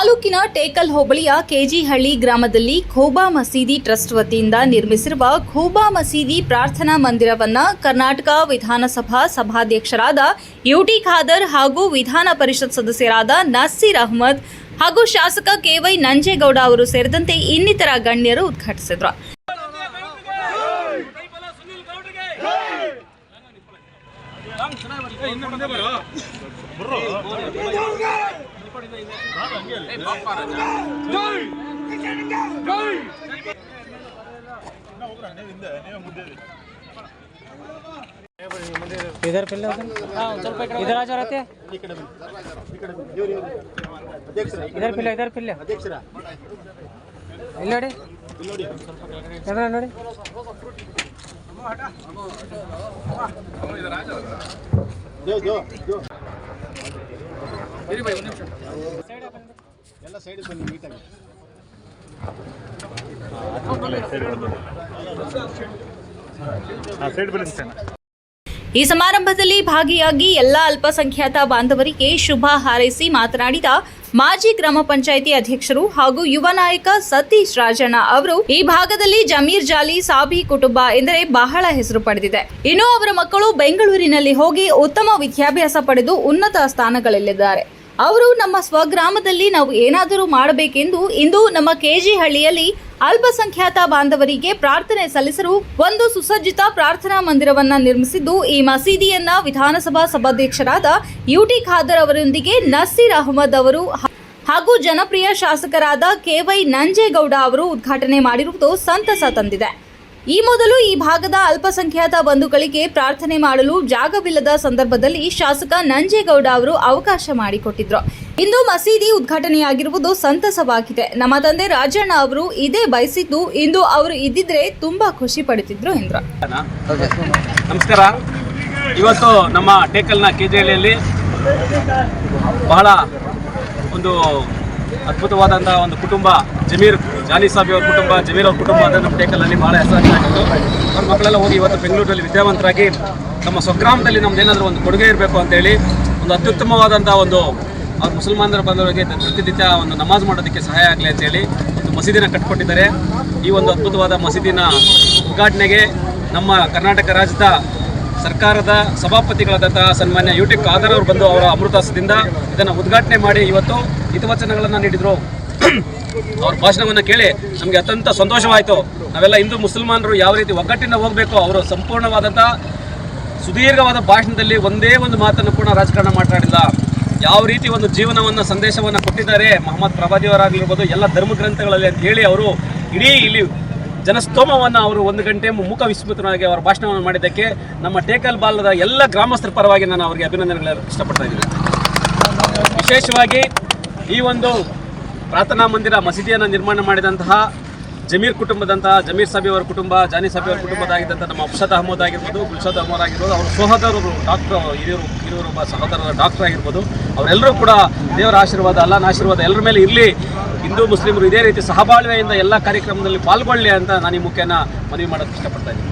ತಾಲೂಕಿನ ಟೇಕಲ್ ಹೋಬಳಿಯ ಕೆಜಿಹಳ್ಳಿ ಗ್ರಾಮದಲ್ಲಿ ಖೋಬಾ ಮಸೀದಿ ಟ್ರಸ್ಟ್ ವತಿಯಿಂದ ನಿರ್ಮಿಸಿರುವ ಖೋಬಾ ಮಸೀದಿ ಪ್ರಾರ್ಥನಾ ಮಂದಿರವನ್ನ ಕರ್ನಾಟಕ ವಿಧಾನಸಭಾ ಸಭಾಧ್ಯಕ್ಷರಾದ ಯುಟಿ ಖಾದರ್ ಹಾಗೂ ವಿಧಾನ ಪರಿಷತ್ ಸದಸ್ಯರಾದ ನಸೀರ್ ಅಹಮದ್ ಹಾಗೂ ಶಾಸಕ ಕೆವೈ ನಂಜೇಗೌಡ ಅವರು ಸೇರಿದಂತೆ ಇನ್ನಿತರ ಗಣ್ಯರು ಉದ್ಘಾಟಿಸಿದರು इधर पहले उधर इधर आ जा रहते हैं इधर पहले इधर पहले ಇಲ್ಲಿ ನೋಡಿ ಎದ್ರ ನೋಡಿ ಎಲ್ಲ ಸೈಡ್ ಬನ್ನಿ ನೀಟಾಗಿ ಈ ಸಮಾರಂಭದಲ್ಲಿ ಭಾಗಿಯಾಗಿ ಎಲ್ಲ ಅಲ್ಪಸಂಖ್ಯಾತ ಬಾಂಧವರಿಗೆ ಶುಭ ಹಾರೈಸಿ ಮಾತನಾಡಿದ ಮಾಜಿ ಗ್ರಾಮ ಪಂಚಾಯಿತಿ ಅಧ್ಯಕ್ಷರು ಹಾಗೂ ಯುವ ನಾಯಕ ಸತೀಶ್ ರಾಜಣ್ಣ ಅವರು ಈ ಭಾಗದಲ್ಲಿ ಜಮೀರ್ ಜಾಲಿ ಸಾಬಿ ಕುಟುಂಬ ಎಂದರೆ ಬಹಳ ಹೆಸರು ಪಡೆದಿದೆ. ಇನ್ನು ಅವರ ಮಕ್ಕಳು ಬೆಂಗಳೂರಿನಲ್ಲಿ ಹೋಗಿ ಉತ್ತಮ ವಿದ್ಯಾಭ್ಯಾಸ ಪಡೆದು ಉನ್ನತ ಸ್ಥಾನಗಳಲ್ಲಿದ್ದಾರೆ. ಅವರು ನಮ್ಮ ಸ್ವಗ್ರಾಮದಲ್ಲಿ ನಾವು ಏನಾದರೂ ಮಾಡಬೇಕೆಂದು ಇಂದು ನಮ್ಮ ಕೆಜಿ ಹಳ್ಳಿಯಲ್ಲಿ ಅಲ್ಪಸಂಖ್ಯಾತ ಬಾಂಧವರಿಗೆ ಪ್ರಾರ್ಥನೆ ಸಲ್ಲಿಸಲು ಒಂದು ಸುಸಜ್ಜಿತ ಪ್ರಾರ್ಥನಾ ಮಂದಿರವನ್ನ ನಿರ್ಮಿಸಿದ್ದು ಈ ಮಸೀದಿಯನ್ನ ವಿಧಾನಸಭಾ ಸಭಾಧ್ಯಕ್ಷರಾದ ಯುಟಿ ಖಾದರ್ ಅವರೊಂದಿಗೆ ನಸೀರ್ ಅಹಮದ್ ಅವರು ಹಾಗೂ ಜನಪ್ರಿಯ ಶಾಸಕರಾದ ಕೆವೈ ನಂಜೇಗೌಡ ಅವರು ಉದ್ಘಾಟನೆ ಮಾಡಿರುವುದು ಸಂತಸ ತಂದಿದೆ. ಈ ಮೊದಲು ಈ ಭಾಗದ ಅಲ್ಪಸಂಖ್ಯಾತ ಬಂಧುಗಳಿಗೆ ಪ್ರಾರ್ಥನೆ ಮಾಡಲು ಜಾಗವಿಲ್ಲದ ಸಂದರ್ಭದಲ್ಲಿ ಶಾಸಕ ನಂಜೇಗೌಡ ಅವರು ಅವಕಾಶ ಮಾಡಿಕೊಟ್ಟಿದ್ರು. ಇಂದು ಮಸೀದಿ ಉದ್ಘಾಟನೆಯಾಗಿರುವುದು ಸಂತಸವಾಗಿದೆ. ನಮ್ಮ ತಂದೆ ರಾಜಣ್ಣ ಅವರು ಇದೇ ಬಯಸಿದ್ದು, ಇಂದು ಅವರು ಇದ್ದಿದ್ರೆ ತುಂಬಾ ಖುಷಿ ಪಡುತ್ತಿದ್ರು ಎಂದ್ರು ನಮಸ್ಕಾರ. ಇವತ್ತು ನಮ್ಮ ಟೇಕಲ್ನ ಕೆಜೆಯಲ್ಲಿ ಬಹಳ ಒಂದು ಅದ್ಭುತವಾದಂತಹ ಒಂದು ಕುಟುಂಬ, ಜಮೀರ್ ಜಾನಿ ಸಾಬಿ ಅವ್ರ ಕುಟುಂಬ, ಜಮೀರ್ ಅವ್ರ ಕುಟುಂಬ ಅಂದರೆ ನಮ್ಮ ಬಹಳ ಹೆಸರಾಗಿತ್ತು ಅವ್ರ ಮಕ್ಕಳೆಲ್ಲ ಹೋಗಿ ಇವತ್ತು ಬೆಂಗಳೂರಲ್ಲಿ ವಿದ್ಯಾವಂತರಾಗಿ ನಮ್ಮ ಸ್ವಗ್ರಾಮದಲ್ಲಿ ನಮ್ದು ಏನಾದರೂ ಒಂದು ಕೊಡುಗೆ ಇರಬೇಕು ಅಂತೇಳಿ ಒಂದು ಅತ್ಯುತ್ತಮವಾದಂಥ ಒಂದು ಅವ್ರ ಮುಸಲ್ಮಾನರ ಬಂದವರಿಗೆ ಪ್ರತಿನಿತ್ಯ ಒಂದು ನಮಾಜ್ ಮಾಡೋದಕ್ಕೆ ಸಹಾಯ ಆಗಲಿ ಅಂತೇಳಿ ಒಂದು ಮಸೀದಿನ ಕಟ್ಕೊಟ್ಟಿದ್ದಾರೆ. ಈ ಒಂದು ಅದ್ಭುತವಾದ ಮಸೀದಿನ ಉದ್ಘಾಟನೆಗೆ ನಮ್ಮ ಕರ್ನಾಟಕ ರಾಜ್ಯದ ಸರ್ಕಾರದ ಸಭಾಪತಿಗಳಾದಂತಹ ಸನ್ಮಾನ್ಯ ಯು ಟಿ ಖಾದರ್ ಅವರು ಬಂದು ಅವರ ಅಮೃತಾಸದಿಂದ ಇದನ್ನು ಉದ್ಘಾಟನೆ ಮಾಡಿ ಇವತ್ತು ಹಿತವಚನಗಳನ್ನು ನೀಡಿದರು. ಅವ್ರ ಭಾಷಣವನ್ನು ಕೇಳಿ ನಮಗೆ ಅತ್ಯಂತ ಸಂತೋಷವಾಯಿತು. ನಾವೆಲ್ಲ ಹಿಂದೂ ಮುಸಲ್ಮಾನರು ಯಾವ ರೀತಿ ಒಗ್ಗಟ್ಟಿನ ಹೋಗಬೇಕು, ಅವರು ಸಂಪೂರ್ಣವಾದಂಥ ಸುದೀರ್ಘವಾದ ಭಾಷಣದಲ್ಲಿ ಒಂದೇ ಒಂದು ಮಾತನ್ನು ಕೂಡ ರಾಜಕಾರಣ ಮಾತಾಡಿಲ್ಲ. ಯಾವ ರೀತಿ ಒಂದು ಜೀವನವನ್ನು, ಸಂದೇಶವನ್ನು ಕೊಟ್ಟಿದ್ದಾರೆ ಮೊಹಮ್ಮದ್ ಪ್ರಭಾದಿಯವರಾಗಿರ್ಬೋದು ಎಲ್ಲ ಧರ್ಮ ಗ್ರಂಥಗಳಲ್ಲಿ ಅಂತ ಹೇಳಿ ಅವರು ಇಡೀ ಇಲ್ಲಿ ಜನಸ್ತೋಮವನ್ನು ಅವರು ಒಂದು ಗಂಟೆ ಮುಖ ವಿಸ್ಮೃತನಾಗಿ ಅವರ ಭಾಷಣವನ್ನು ಮಾಡಿದ್ದಕ್ಕೆ ನಮ್ಮ ಟೇಕಲ್ ಬಾಲದ ಎಲ್ಲ ಗ್ರಾಮಸ್ಥರ ಪರವಾಗಿ ನಾನು ಅವರಿಗೆ ಅಭಿನಂದನೆಗಳನ್ನು ಇಷ್ಟಪಡ್ತಾ ಇದ್ದೀನಿ. ವಿಶೇಷವಾಗಿ ಈ ಒಂದು ಪ್ರಾರ್ಥನಾ ಮಂದಿರ ಮಸೀದಿಯನ್ನು ನಿರ್ಮಾಣ ಮಾಡಿದಂತಹ ಜಮೀರ್ ಕುಟುಂಬದಂತಹ ಜಮೀರ್ ಸಾಬಿ ಅವರ ಕುಟುಂಬ, ಜಾನಿ ಸಾಬಿ ಅವರ ಕುಟುಂಬದಾಗಿದ್ದಂಥ ನಮ್ಮ ಅಫ್ಷದ್ ಅಹಮದ್ ಆಗಿರ್ಬೋದು ಗುಲ್ಷದ್ ಅಹಮದ್ ಆಗಿರ್ಬೋದು, ಅವರ ಸಹೋದರರು ಡಾಕ್ಟರ್ ಹಿರಿಯರು ಹಿರಿಯರೊಬ್ಬ ಸಹೋದರರ ಡಾಕ್ಟರ್ ಆಗಿರ್ಬೋದು, ಅವರೆಲ್ಲರೂ ಕೂಡ ದೇವರ ಆಶೀರ್ವಾದ, ಅಲ್ಲನ ಆಶೀರ್ವಾದ ಎಲ್ಲರ ಮೇಲೆ ಇರಲಿ. ಹಿಂದೂ, ಮುಸ್ಲಿಮರು ಇದೇ ರೀತಿ ಸಹಬಾಳ್ವೆಯಿಂದ ಎಲ್ಲ ಕಾರ್ಯಕ್ರಮದಲ್ಲಿ ಪಾಲ್ಗೊಳ್ಳಿ ಅಂತ ನಾನು ಈ ಮುಖ್ಯನ ಮನವಿ ಮಾಡೋಕ್ಕೆ ಇಷ್ಟಪಡ್ತಾ ಇದ್ದೀನಿ.